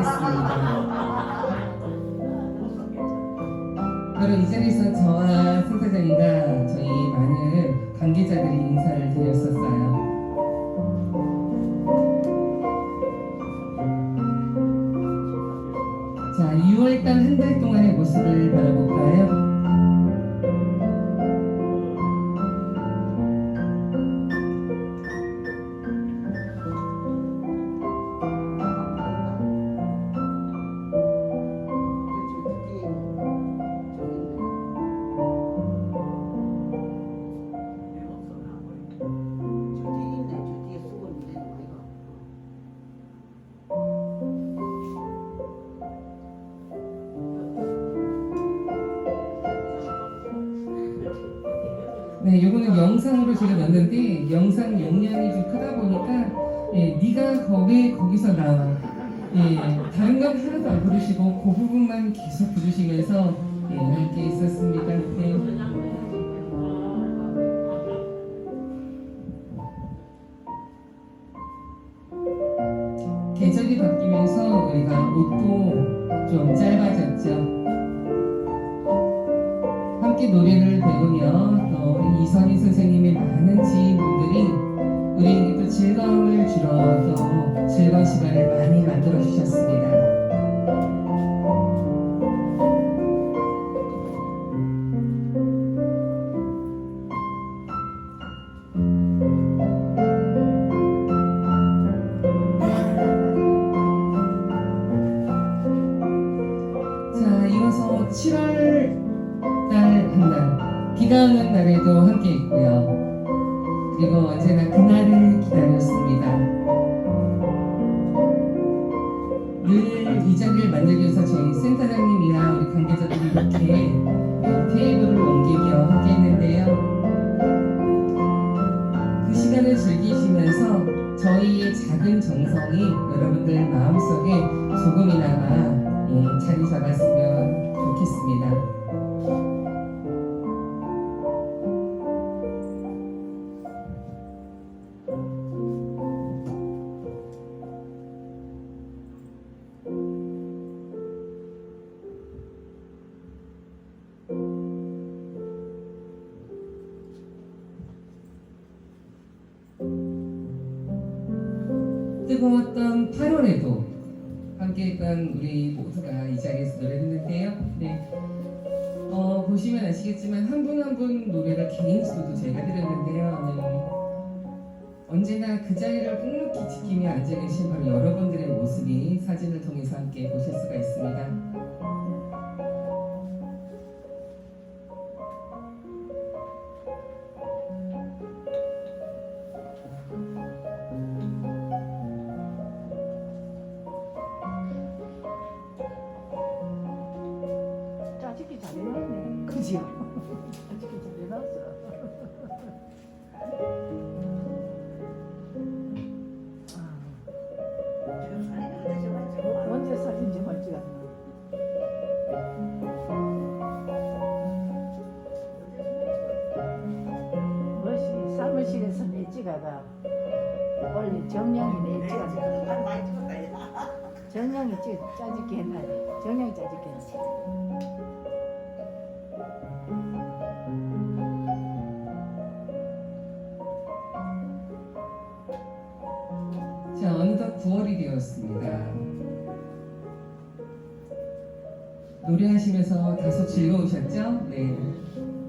했습니다. 바로 이 자리에서 저와 센터장님과 저희 많은 관계자들이 인사를 드렸었어요. 자, 6월달 한 달 동안의 모습을 바라볼까요? 네, 요거는 영상으로 제가 넣었는데 영상 용량이 좀 크다 보니까 예, 네가 거기 거기서 나와. 예, 다른 건 하나도 안 부르시고 그 부분만 계속 부르시면서 예, 함께 있었습니다. 네. 계절이 바뀌면서 우리가 옷도 좀 짧아졌죠. 함께 노래를 배우며 또 이선희 선생님의 많은 지인분들이 우리에게 또 즐거움을 주러 또 즐거운 시간을 많이 만들어 주셨습니다. 자, 이어서 7월 달 한날 비가 오는 날에도 함께 있고요. 그리고 언제나 그날을 기다렸습니다. 늘 이 자리를 만들기 위해서 저희 센터장님이랑 우리 관계자들이 이렇게 테이블을 옮기며 함께 했는데요. 그 시간을 즐기시면서 저희의 작은 정성이 여러분들 마음속에 조금이나마 예, 자리 잡았으면 뜨거웠던 8월에도 함께했던 우리 모두가 이 자리에서 노래했는데요. 네. 어, 보시면 아시겠지만 한 분 한 분 노래를 개인 수도 저희가 드렸는데요. 네. 언제나 그 자리를 묵묵히 지키며 앉아 계신 바로 여러분들의 모습이 사진을 통해서 함께 보실 수가 있습니다. 찍어가 원래 정량이 내 찍어가 정량이 찍 짜증게 했나요? 정량이 짜증게 했어. 자, 어느덧 9월이 되었습니다. 노래하시면서 다소 즐거우셨죠? 네. 네,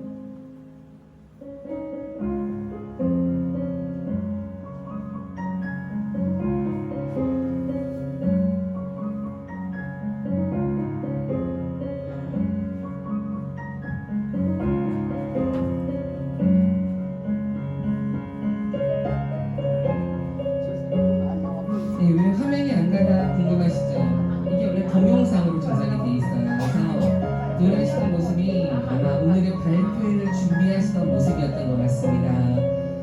같습니다.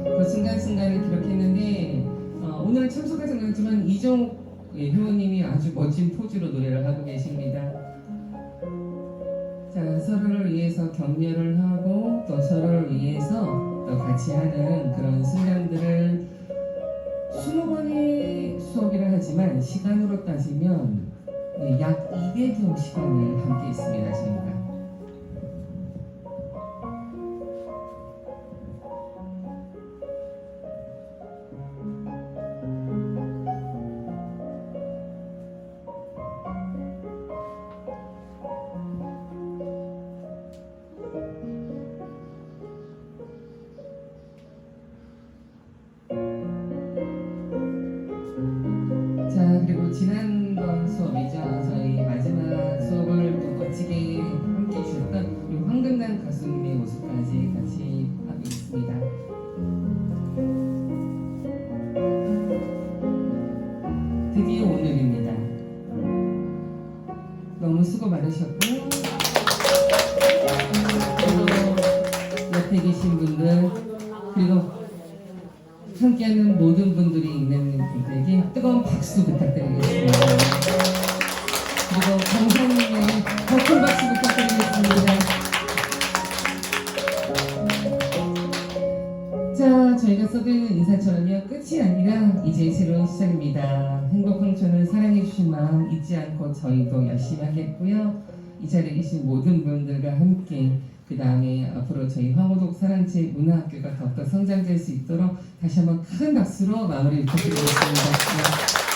그 순간순간을 기록했는데 어, 오늘 참석하지 않았지만 이종욱 예, 회원님이 아주 멋진 포즈로 노래를 하고 계십니다. 자, 서로를 위해서 격려를 하고 또 서로를 위해서 또 같이 하는 그런 순간들을 20번의 수업이라 하지만 시간으로 따지면 네, 약 200여 시간을 함께 했습니다, 저희가. 옆에 계신 분들 그리고 함께하는 모든 분들이 있는 분들에게 뜨거운 박수 부탁드리겠습니다. 그리고 강사님의 더큰 박수 부탁드리겠습니다. 자, 저희가 써드리는 인사처럼요 끝이 아니라 이제 새로운 시작입니다. 행복 황천을 사랑해주신 마음 잊지 않고 저희도 열심히 하겠고요. 이 자리에 계신 모든 분들과 함께 그 다음에 앞으로 저희 황호동 사랑제 문화학교가 더욱더 성장될 수 있도록 다시 한번 큰 박수로 마무리 부탁드리겠습니다. 네.